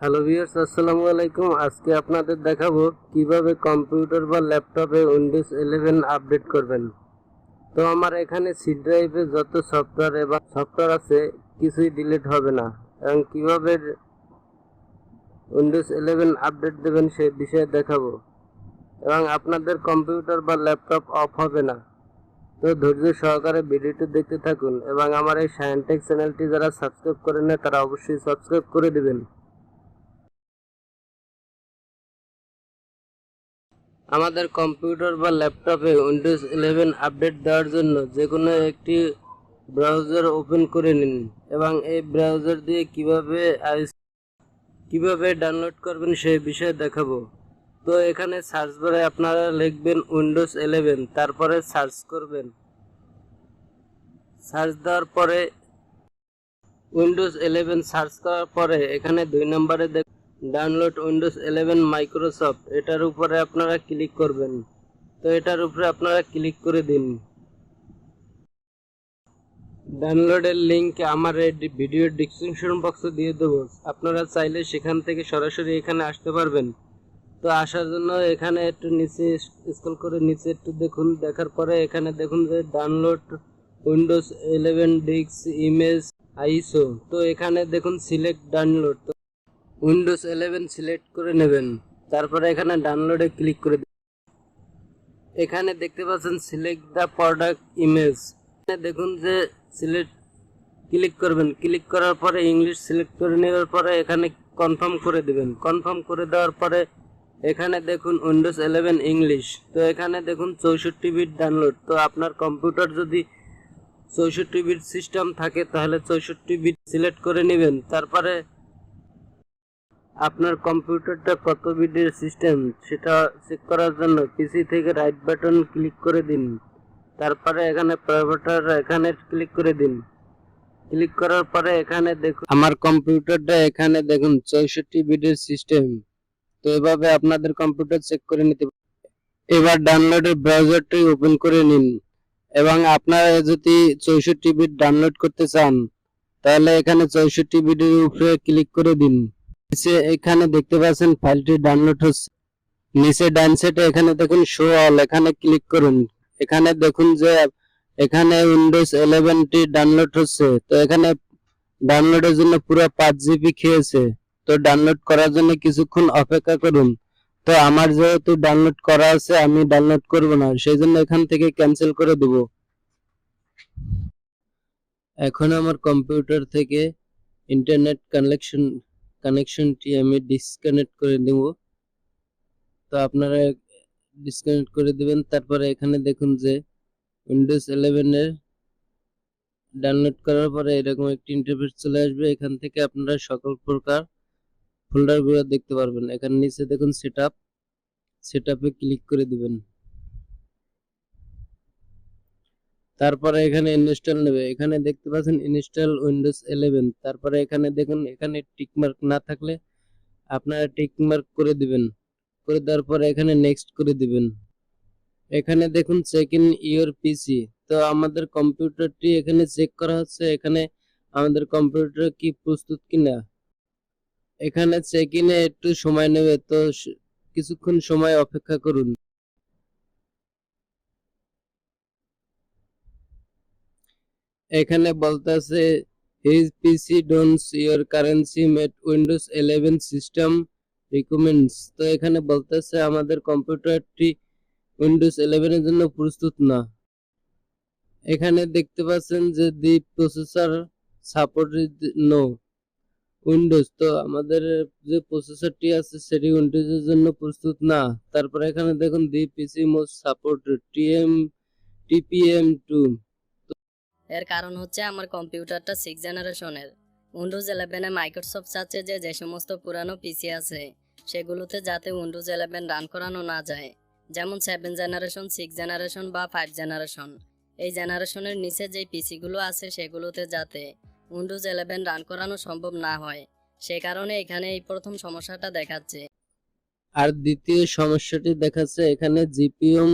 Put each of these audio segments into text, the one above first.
Hello viewers আসসালামু আলাইকুম। আজকে আপনাদের দেখাবো কীভাবে কম্পিউটার বা ল্যাপটপে উইন্ডোজ 11 আপডেট করবেন। তো আমার এখানে সি ড্রাইভে যত সফটওয়্যার এবং সফটওয়্যার আছে, কিছুই ডিলিট হবে না। এবং কীভাবে উইন্ডোজ 11 আপডেট দেবেন সেই বিষয়ে দেখাবো। এবং আপনাদের কম্পিউটার বা ল্যাপটপ অফ হবে না। তো ধৈর্য সহকারে ভিডিওটি দেখতে থাকুন। এবং আমার এই সায়েন্টেক চ্যানেলটি যারা সাবস্ক্রাইব করেন না তারা অবশ্যই সাবস্ক্রাইব করে দেবেন। আমাদের কম্পিউটার বা ল্যাপটপে উইন্ডোজ ইলেভেন আপডেট দেওয়ার জন্য যে কোনো একটি ব্রাউজার ওপেন করে নিন এবং এই ব্রাউজার দিয়ে কীভাবে কীভাবে ডাউনলোড করবেন সেই বিষয়ে দেখাবো। তো এখানে সার্চ বারে আপনারা লিখবেন উইন্ডোজ ইলেভেন তারপরে সার্চ করবেন। সার্চ দেওয়ার পরে উইন্ডোজ ইলেভেন সার্চ করার পরে এখানে দুই নম্বরে দেখ ডাউনলোড উইন্ডোজ ইলেভেন মাইক্রোসফট, এটার উপরে আপনারা ক্লিক করবেন। তো এটার উপরে আপনারা ক্লিক করে দিন। ডাউনলোডের লিংক আমার এই ভিডিওর ডিসক্রিপশন বক্সে দিয়ে দেবো। আপনারা চাইলে সেখান থেকে সরাসরি এখানে আসতে পারবেন। তো আসার জন্য এখানে একটু নিচে স্ক্রল করে নিচে একটু দেখুন। দেখার পরে এখানে দেখুন যে download Windows eleven disk image ISO. তো এখানে দেখুন select download. Windows eleven select করে নেবেন। তারপরে এখানে ডাউনলোডে ক্লিক করে। এখানে দেখতে পাচ্ছেন সিলেক্ট দ্য প্রোডাক্ট ইমেজ দেখুন যে সিলেক্ট ক্লিক করবেন। ক্লিক করার পরে ইংলিশ সিলেক্ট করে নেওয়ার পরে এখানে কনফার্ম করে দিবেন। কনফার্ম করে দেওয়ার পরে এখানে দেখুন উইন্ডোজ ইলেভেন ইংলিশ তো এখানে দেখুন চৌষট্টি বিট ডাউনলোড তো আপনার কম্পিউটার যদি চৌষট্টি বিট সিস্টেম থাকে, তাহলে চৌষট্টি বিট সিলেক্ট করে নেবেন। তারপরে আপনার কম্পিউটারটা কত বিটের সিস্টেম সেটা চেক করার জন্য পিসি থেকে রাইট বাটন ক্লিক করে দিন। তারপরে এখানে প্রাইভেটার এখানে ক্লিক করে দিন। ক্লিক করার পরে এখানে দেখুন, আমার কম্পিউটারটা এখানে দেখুন চৌষট্টি বিটের সিস্টেম। তো এভাবে আপনাদের কম্পিউটার চেক করে নিতে। এবার ডাউনলোডের ব্রাউজারটি ওপেন করে নিন এবং আপনারা যদি চৌষট্টি বিট ডাউনলোড করতে চান, তাহলে এখানে চৌষট্টি বিটের উপরে ক্লিক করে দিন। নিচে এখানে দেখতে পাচ্ছেন ফাইলটি ডাউনলোড হচ্ছে। নিচে ডান সাইডে এখানে দেখুন শো অল এখানে ক্লিক করুন। এখানে দেখুন যে এখানে উইন্ডোজ ইলেভেনটি ডাউনলোড হচ্ছে। তো এখানে ডাউনলোডের জন্য পুরো পাঁচ জিবি খেয়েছে। তো ডাউনলোড করার জন্য কিছুক্ষণ অপেক্ষা করুন। তো আমার যেহেতু ডাউনলোড করা আছে, আমি ডাউনলোড করব না সেই জন্য এখান থেকে ক্যান্সেল করে দেব। এখন আমার কম্পিউটার থেকে ইন্টারনেট কানেকশন কানেকশনটি আমি ডিসকানেক্ট করে দেব। তো আপনারা ডিসকানেক্ট করে দিবেন। তারপরে এখানে দেখুন যে উইন্ডোজ ইলেভেনের ডাউনলোড করার পরে এরকম একটি ইন্টারফেস চলে আসবে। এখান থেকে আপনারা সকল প্রকার ফোল্ডারগুলো দেখতে পারবেন। এখানে নিচে দেখুন সেটআপ সেটআপে ক্লিক করে দিবেন। তারপরে এখানে ইনস্টল নেবে। এখানে দেখতে পাচ্ছেন ইনস্টল উইন্ডোজ 11 তারপরে এখানে দেখুন, এখানে টিকমার্ক না থাকলে আপনারা টিকমার্ক করে দিবেন। করে দেওয়ার পরে এখানে নেক্সট করে দিবেন। এখানে দেখুন চেক ইন ইওর পিসি তো আমাদের কম্পিউটারটি এখানে চেক করা হচ্ছে। এখানে আমাদের কম্পিউটার কি প্রস্তুত কিনা? এখানে চেক ইনে একটু সময় নেবে। তো কিছুক্ষণ সময় অপেক্ষা করুন। এখানে বলতেছে this PC doesn't your currently meet Windows 11 system recommends তো এখানে বলতেছে, আমাদের কম্পিউটারটি উইন্ডোজ 11 এর জন্য প্রস্তুত না। এখানে দেখতে পাচ্ছেন যে the processor support no Windows তো আমাদের যে প্রসেসরটি আছে, সেটি উইন্ডোজের জন্য প্রস্তুত না। তারপরে এখানে দেখুন the PC most support TM TPM two এর কারণ হচ্ছে আমার কম্পিউটারটা সিক্স জেনারেশনের উইন্ডোজ ইলেভেনে মাইক্রোসফট চাচ্ছে যে যে সমস্ত পুরানো পিসি আছে, সেগুলোতে যাতে উইন্ডোজ ইলেভেন রান করানো না যায়। যেমন সেভেন জেনারেশন সিক্স জেনারেশন বা ফাইভ জেনারেশন এই জেনারেশনের নিচে যে পিসিগুলো আছে, সেগুলোতে যাতে উইন্ডোজ ইলেভেন রান করানো সম্ভব না হয়। সে কারণে এখানে এই প্রথম সমস্যাটা দেখাচ্ছে। আর দ্বিতীয় সমস্যাটি দেখাচ্ছে, এখানে জিপিএম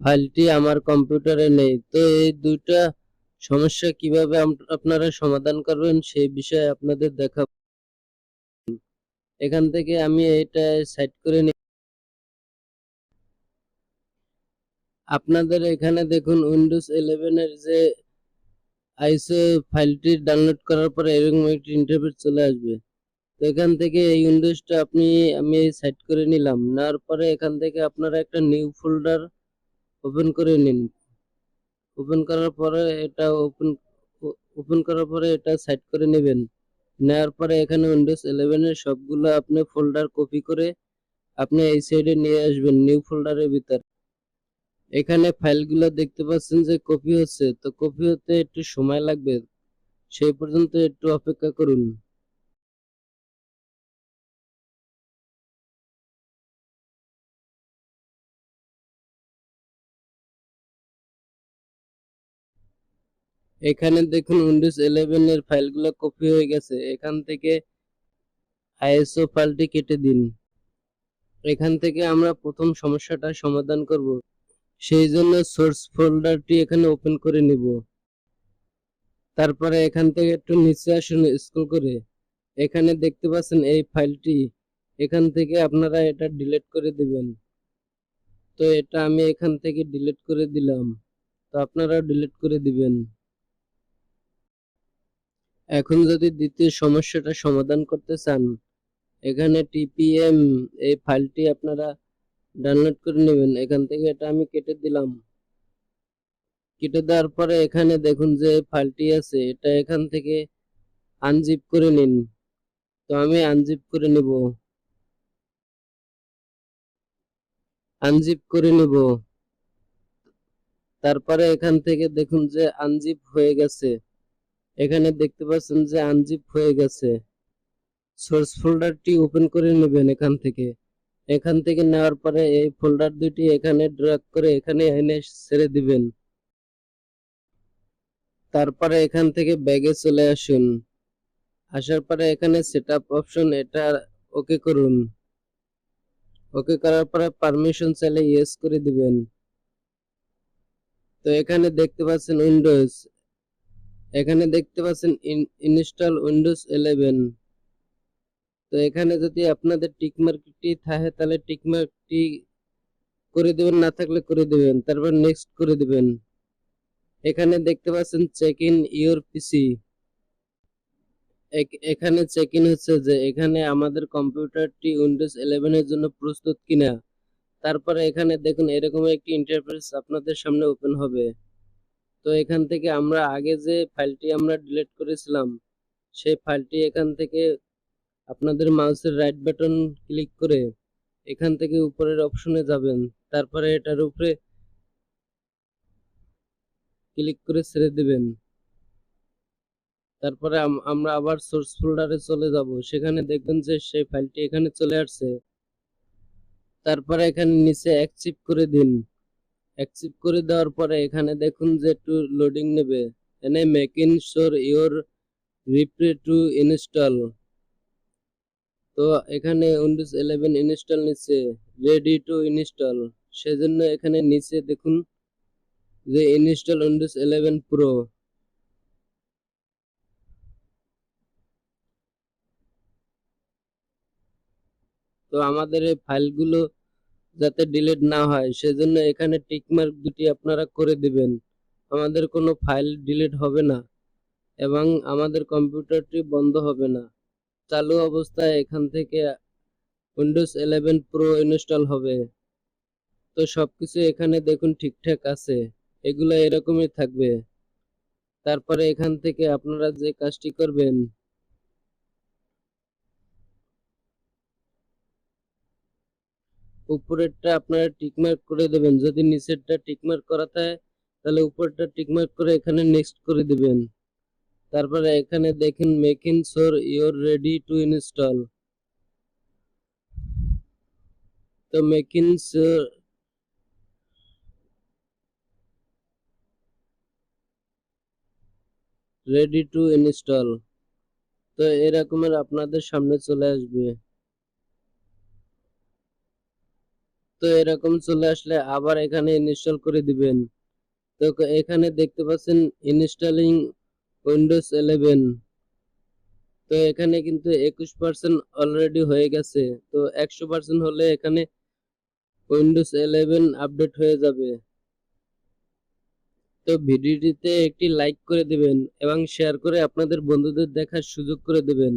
ফাইলটি আমার কম্পিউটারে নেই। তো এই দুইটা সমস্যা কীভাবে আপনারা সমাধান করবেন সেই বিষয়ে আপনাদের দেখাবো এখান থেকে আমি এটা সাইড করে নি, আপনাদের এখানে দেখুন উইন্ডোজ ইলেভেনের যে আইসো ফাইলটি ডাউনলোড করার পরে এরকম একটি ইন্টারফেস চলে আসবে। তো এখান থেকে এই উইন্ডোজটা আপনি, আমি সাইড করে নিলাম। নেওয়ার পরে এখান থেকে আপনারা একটা নিউ ফোল্ডার ওপেন করে নিন। ওপেন করার পরে এটা ওপেন ওপেন করার পরে এটা সাইড করে নেবেন। নেওয়ার পরে এখানে উইন্ডোজ ইলেভেনের সবগুলো আপনি ফোল্ডার কপি করে আপনি এই সাইডে নিয়ে আসবেন নিউ ফোল্ডারের ভিতর। এখানে ফাইলগুলো দেখতে পাচ্ছেন যে কপি হচ্ছে। তো কপি হতে একটু সময় লাগবে। সেই পর্যন্ত একটু অপেক্ষা করুন। এখানে দেখুন উইন্ডোজ ইলেভেন এর ফাইলগুলো কপি হয়ে গেছে। এখান থেকে আইএসও ফাইলটি কেটে দিন। এখান থেকে আমরা প্রথম সমস্যাটা সমাধান করব। সেই জন্য সোর্স ফোল্ডারটি এখানে ওপেন করে নিব। তারপরে এখান থেকে একটু নিচে আসুন স্ক্রল করে। এখানে দেখতে পাচ্ছেন এই ফাইলটি। এখান থেকে আপনারা এটা ডিলিট করে দিবেন। তো এটা আমি এখান থেকে ডিলিট করে দিলাম। তো আপনারা ডিলিট করে দিবেন। এখন যদি দ্বিতীয় সমস্যাটা সমাধান করতে চান, এখানে টিপিএম এই ফাইলটি আপনারা ডাউনলোড করে নেবেন। এখান থেকে এটা আমি কেটে দিলাম। কেটে দেওয়ার পরে এখানে দেখুন যে ফাইলটি আছে, এটা এখান থেকে আনজিপ করে নিন। তো আমি আনজিপ করে নিব। আনজিপ করে নিব। তারপরে এখান থেকে দেখুন যে আনজিপ হয়ে গেছে। এখানে দেখতে পাচ্ছেন যে আনজিপ হয়ে গেছে। সোর্স ফোল্ডারটি ওপেন করে নেবেন এখান থেকে। এখান থেকে নেওয়ার পরে এই ফোল্ডার দুটি এখানে ড্রাগ করে এখানে এনে ছেড়ে দিবেন। তারপরে এখান থেকে ব্যাগে চলে আসুন। আসার পরে এখানে সেটআপ অপশন, এটা ওকে করুন। ওকে করার পরে পারমিশন চাইলে ইয়েস করে দিবেন। তো এখানে দেখতে পাচ্ছেন উইন্ডোজ এখানে দেখতে পাচ্ছেন ইনস্টল উইন্ডোজ ইলেভেন। তো এখানে যদি আপনাদের টিকমার্কটি থাকে, তাহলে টিকমার্কটি করে দেবেন, না থাকলে করে দেবেন। তারপর নেক্সট করে দিবেন। এখানে দেখতে পাচ্ছেন চেক ইন ইউর পিসি এখানে চেক ইন হচ্ছে যে এখানে আমাদের কম্পিউটারটি উইন্ডোজ ইলেভেনের জন্য প্রস্তুত কিনা। তারপরে এখানে দেখুন, এরকম একটি ইন্টারফেস আপনাদের সামনে ওপেন হবে। তো এখান থেকে আমরা আগে যে ফাইলটি আমরা ডিলিট করেছিলাম, সেই ফাইলটি এখান থেকে আপনাদের মাউসের রাইট বাটন ক্লিক করে এখান থেকে উপরের অপশনে যাবেন। তারপরে এটার উপরে ক্লিক করে ছেড়ে দেবেন। তারপরে আমরা আবার সোর্স ফোল্ডারে চলে যাব। সেখানে দেখবেন যে সেই ফাইলটি এখানে চলে আসছে। তারপরে এখানে নিচে অ্যাকসিভ করে দিন। অ্যাকসিভ করে দেওয়ার পরে এখানে দেখুন যে একটু লোডিং নেবে। এনে make in sure your replay to install তো এখানে উইন্ডোজ ইলেভেন ইনস্টল নিচ্ছে রেডি টু ইনস্টল সেজন্য এখানে নিচে দেখুন যে ইনস্টল উইন্ডোজ ইলেভেন প্রো তো আমাদের এই ফাইলগুলো যাতে ডিলিট না হয়, সেজন্য এখানে টিকমার্ক দুটি আপনারা করে দিবেন। আমাদের কোনো ফাইল ডিলিট হবে না এবং আমাদের কম্পিউটারটি বন্ধ হবে না। চালু অবস্থায় এখান থেকে উইন্ডোজ ইলেভেন প্রো ইনস্টল হবে। তো সবকিছু এখানে দেখুন ঠিকঠাক আছে, এগুলো এরকমই থাকবে। তারপরে এখান থেকে আপনারা যে কাজটি করবেন উপরেরটা আপনারা টিকমার্ক করে দেবেন। যদি নিচেরটা টিকমার্ক করা থাকে তাহলে উপরটা টিকমার্ক করে এখানে নেক্সট করে দিবেন। তারপরে এখানে দেখেন making sure your ready to install তো making sure ready to install তো এরকমের আপনাদের সামনে চলে আসবে। তো এরকম চলে আসলে আবার এখানে ইনস্টল করে দিবেন। তো এখানে দেখতে পাচ্ছেন ইনস্টলিং উইন্ডোজ ইলেভেন তো এখানে কিন্তু একুশ পার্সেন্ট অলরেডি হয়ে গেছে। তো একশো পার্সেন্ট হলে এখানে উইন্ডোজ ইলেভেন আপডেট হয়ে যাবে। তো ভিডিওটিতে একটি লাইক করে দিবেন এবং শেয়ার করে আপনাদের বন্ধুদের দেখার সুযোগ করে দেবেন।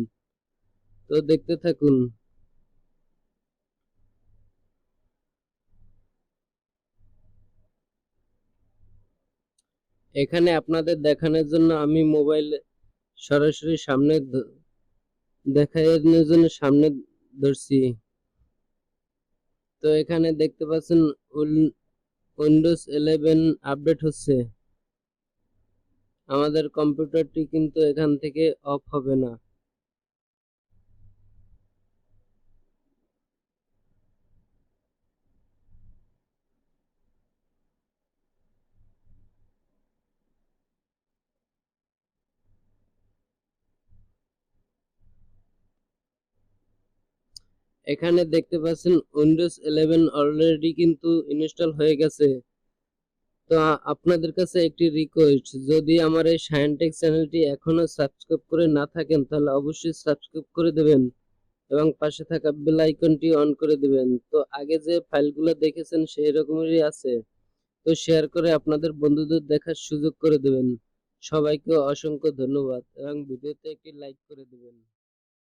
তো দেখতে থাকুন। এখানে আপনাদের দেখানোর জন্য আমি মোবাইল সরাসরি সামনে দেখানোর জন্য সামনে ধরছি। তো এখানে দেখতে পাচ্ছেন উইন্ডোজ ইলেভেন আপডেট হচ্ছে। আমাদের কম্পিউটারটি কিন্তু এখান থেকে অফ হবে না। এখানে দেখতে পাচ্ছেন উইন্ডোজ ইলেভেন অলরেডি কিন্তু ইনস্টল হয়ে গেছে। তো আপনাদের কাছে একটি রিকোয়েস্ট যদি আমার এই সায়েন্টেক চ্যানেলটি এখনও সাবস্ক্রাইব করে না থাকেন, তাহলে অবশ্যই সাবস্ক্রাইব করে দেবেন এবং পাশে থাকা বেল আইকনটি অন করে দেবেন। তো আগে যে ফাইলগুলো দেখেছেন, সেই রকমেরই আছে। তো শেয়ার করে আপনাদের বন্ধুদের দেখার সুযোগ করে দেবেন। সবাইকে অসংখ্য ধন্যবাদ এবং ভিডিওতে একটি লাইক করে দেবেন।